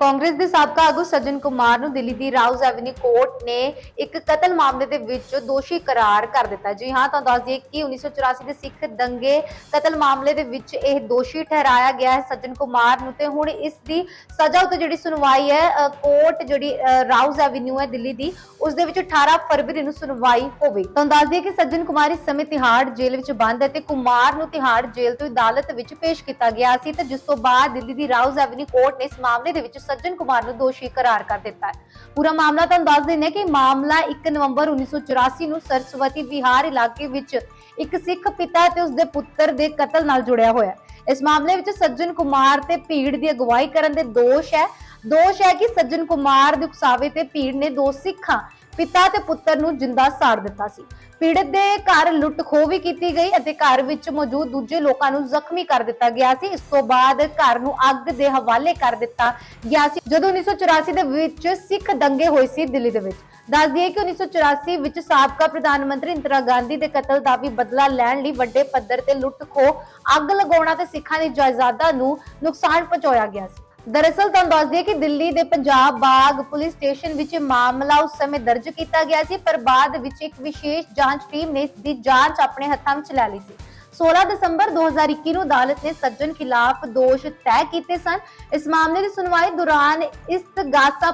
ਕਾਂਗਰਸ ਦੇ ਸਾਬਕਾ ਆਗੂ ਸੱਜਣ ਕੁਮਾਰ ਨੂੰ ਦਿੱਲੀ ਦੀ ਰਾਉਜ਼ ਐਵਨਿਊ ਕੋਰਟ ਨੇ ਇੱਕ ਕਤਲ ਮਾਮਲੇ ਦੇ ਵਿੱਚ ਦੋਸ਼ੀ ਕਰਾਰ ਕਰ ਦਿੱਤਾ। ਜੀ ਹਾਂ, ਤੁਹਾਨੂੰ ਦੱਸ ਦਈਏ ਕਿ 1984 ਦੇ ਸਿੱਖ ਦੰਗੇ ਕਤਲ ਮਾਮਲੇ ਦੇ ਵਿੱਚ ਇਹ ਦੋਸ਼ੀ ਠਹਿਰਾਇਆ ਗਿਆ ਹੈ ਸੱਜਣ ਕੁਮਾਰ ਨੂੰ ਤੇ ਹੁਣ ਇਸ ਦੀ ਸਜ਼ਾ ਉੱਤੇ ਜਿਹੜੀ ਸੁਣਵਾਈ ਹੈ ਕੋਰਟ ਜਿਹੜੀ ਰਾਉਜ਼ ਐਵਨਿਊ ਹੈ ਦਿੱਲੀ ਦੀ, ਉਸ ਦੇ ਵਿੱਚ 18 ਫਰਵਰੀ ਨੂੰ ਸੁਣਵਾਈ ਹੋਵੇ। ਤੁਹਾਨੂੰ ਦੱਸ ਦਈਏ ਕਿ ਸੱਜਣ ਕੁਮਾਰ ਇਸ ਸਮੇਂ ਤਿਹਾੜ ਜੇਲ੍ਹ ਵਿੱਚ ਬੰਦ ਹੈ ਤੇ ਕੁਮਾਰ ਨੂੰ ਤਿਹਾੜ ਜੇਲ੍ਹ ਤੋਂ ਅਦਾਲਤ ਵਿੱਚ ਪੇਸ਼ ਕੀਤਾ ਗਿਆ ਸੀ ਤੇ ਜਿਸ ਤੋਂ ਬਾਅਦ ਦਿੱਲੀ ਦੀ ਰਾਉਜ਼ ਐਵਨਿਊ ਕੋਰਟ ਨੇ ਇਸ ਮਾਮਲੇ ਦੇ ਵਿੱਚ ਸੱਜਣ ਕੁਮਾਰ ਨੂੰ ਦੋਸ਼ੀ ਕਰਾਰ ਕਰ ਦਿੱਤਾ ਹੈ। ਪੂਰਾ ਮਾਮਲਾ ਤੁਹਾਨੂੰ ਦੱਸ ਦਿੰਦੇ ਕਿ ਮਾਮਲਾ 1 ਨਵੰਬਰ 1984 ਨੂੰ ਸਰਸਵਤੀ ਵਿਹਾਰ ਇਲਾਕੇ ਵਿੱਚ ਇੱਕ ਸਿੱਖ ਪਿਤਾ ਤੇ ਉਸਦੇ ਪੁੱਤਰ ਦੇ ਕਤਲ ਨਾਲ ਜੁੜਿਆ ਹੋਇਆ ਹੈ। ਇਸ ਮਾਮਲੇ ਵਿੱਚ ਸੱਜਣ ਕੁਮਾਰ ਤੇ ਭੀੜ ਦੀ ਅਗਵਾਈ ਕਰਨ ਦੇ ਦੋਸ਼ ਹੈ। ਦੋਸ਼ ਹੈ ਕਿ ਸੱਜਣ ਕੁਮਾਰ ਦੇ ਉਕਸਾਵੇ ਤੇ ਭੀੜ ਨੇ ਦੋ ਸਿੱਖਾਂ ਪਿਤਾ ਤੇ ਪੁੱਤਰ ਨੂੰ ਜਿੰਦਾ ਸਾੜ ਦਿੱਤਾ ਸੀ। ਪੀੜਤ ਦੇ ਘਰ ਲੁੱਟ ਖੋਹ ਵੀ ਕੀਤੀ ਗਈ ਅਤੇ ਘਰ ਵਿੱਚ ਮੌਜੂਦ ਦੂਜੇ ਲੋਕਾਂ ਨੂੰ ਜ਼ਖਮੀ ਕਰ ਦਿੱਤਾ ਗਿਆ ਸੀ। ਇਸ ਤੋਂ ਬਾਅਦ ਘਰ ਨੂੰ ਅੱਗ ਦੇ ਹਵਾਲੇ ਕਰ ਦਿੱਤਾ ਗਿਆ ਸੀ। ਜਦੋਂ 1984 ਦੇ ਵਿੱਚ ਸਿੱਖ ਦੰਗੇ ਹੋਏ ਸੀ ਦਿੱਲੀ ਦੇ ਵਿੱਚ। ਦੱਸ ਦਈਏ ਕਿ 1984 ਵਿੱਚ ਸਾਬਕਾ ਪ੍ਰਧਾਨ ਮੰਤਰੀ ਇੰਦਰਾ ਗਾਂਧੀ ਦੇ ਕਤਲ ਦਾ ਵੀ ਬਦਲਾ ਲੈਣ ਲਈ ਵੱਡੇ ਪੱਧਰ ਤੇ ਲੁੱਟ ਖੋਹ, ਅੱਗ ਲਗਾਉਣਾ ਤੇ ਸਿੱਖਾਂ ਦੀ ਜਾਇਦਾਦਾਂ ਨੂੰ ਨੁਕਸਾਨ ਪਹੁੰਚਾਇਆ ਗਿਆ ਸੀ। ਦਰਅਸਲ ਤੁਹਾਨੂੰ ਦੱਸ ਦਈਏ ਕਿ ਦਿੱਲੀ ਦੇ ਪੰਜਾਬ ਬਾਗ ਪੁਲਿਸ ਸਟੇਸ਼ਨ ਵਿੱਚ ਮਾਮਲਾ ਉਸ ਸਮੇਂ ਦਰਜ ਕੀਤਾ ਗਿਆ ਸੀ, ਪਰ ਬਾਅਦ ਵਿੱਚ ਇੱਕ ਵਿਸ਼ੇਸ਼ ਜਾਂਚ ਟੀਮ ਨੇ ਇਸ ਦੀ ਜਾਂਚ ਆਪਣੇ ਹੱਥਾਂ ਵਿੱਚ ਲੈ ਲਈ ਸੀ। 16 ਦਸੰਬਰ 2021 ਨੂੰ ਅਦਾਲਤ ਨੇ ਸੱਜਣ ਖਿਲਾਫ ਦੋਸ਼ ਤੈਅ ਕੀਤੇ ਸਨ। ਇਸ ਮਾਮਲੇ ਦੀ ਸੁਣਵਾਈ ਦੌਰਾਨ ਇਸ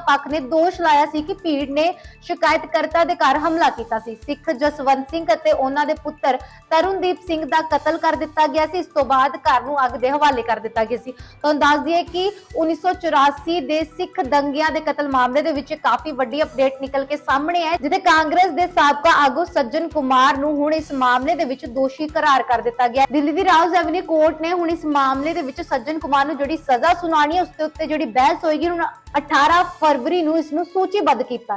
ਪੱਖ ਨੇ ਦੋਸ਼ ਲਾਇਆ ਸੀ ਕਿ ਭੀੜ ਨੇ ਸ਼ਿਕਾਇਤਕਰਤਾ ਦੇ ਘਰ ਹਮਲਾ ਕੀਤਾ ਸੀ। ਸਿੱਖ ਜਸਵੰਤ ਸਿੰਘ ਅਤੇ ਉਹਨਾਂ ਦੇ ਪੁੱਤਰ ਤਰੁਣਦੀਪ ਸਿੰਘ ਦਾ ਕਤਲ ਕਰ ਦਿੱਤਾ ਗਿਆ ਸੀ। ਇਸ ਤੋਂ ਬਾਅਦ ਘਰ ਨੂੰ ਅੱਗ ਦੇ ਹਵਾਲੇ ਕਰ ਦਿੱਤਾ ਗਿਆ ਸੀ। ਤੁਹਾਨੂੰ ਦੱਸ ਦਈਏ ਕਿ 1984 ਦੇ ਸਿੱਖ ਦੰਗਿਆਂ ਦੇ ਕਤਲ ਮਾਮਲੇ ਦੇ ਵਿੱਚ ਕਾਫੀ ਵੱਡੀ ਅਪਡੇਟ ਨਿਕਲ ਕੇ ਸਾਹਮਣੇ ਹੈ ਜਿੱਥੇ ਕਾਂਗਰਸ ਦੇ ਸਾਬਕਾ ਆਗੂ ਸੱਜਣ ਕੁਮਾਰ ਨੂੰ ਹੁਣ ਇਸ ਮਾਮਲੇ ਦੇ ਵਿੱਚ ਦੋਸ਼ੀ ਕਰਾਰ ਕਰ ਦਿੱਤਾ ਗਿਆ। ਦਿੱਲੀ ਦੀ ਰਾਉਜ਼ ਐਵਨਿਊ ਕੋਰਟ ਨੇ ਹੁਣ ਇਸ ਮਾਮਲੇ ਦੇ ਵਿੱਚ ਸੱਜਣ ਕੁਮਾਰ ਨੂੰ ਜਿਹੜੀ ਸਜ਼ਾ ਸੁਣਾਣੀ ਹੈ, ਉਸ ਦੇ ਉੱਤੇ ਜਿਹੜੀ ਬਹਿਸ ਹੋਏਗੀ, ਹੁਣ 18 ਫਰਵਰੀ ਨੂੰ ਇਸ ਨੂੰ ਸੂਚੀਬੱਧ ਕੀਤਾ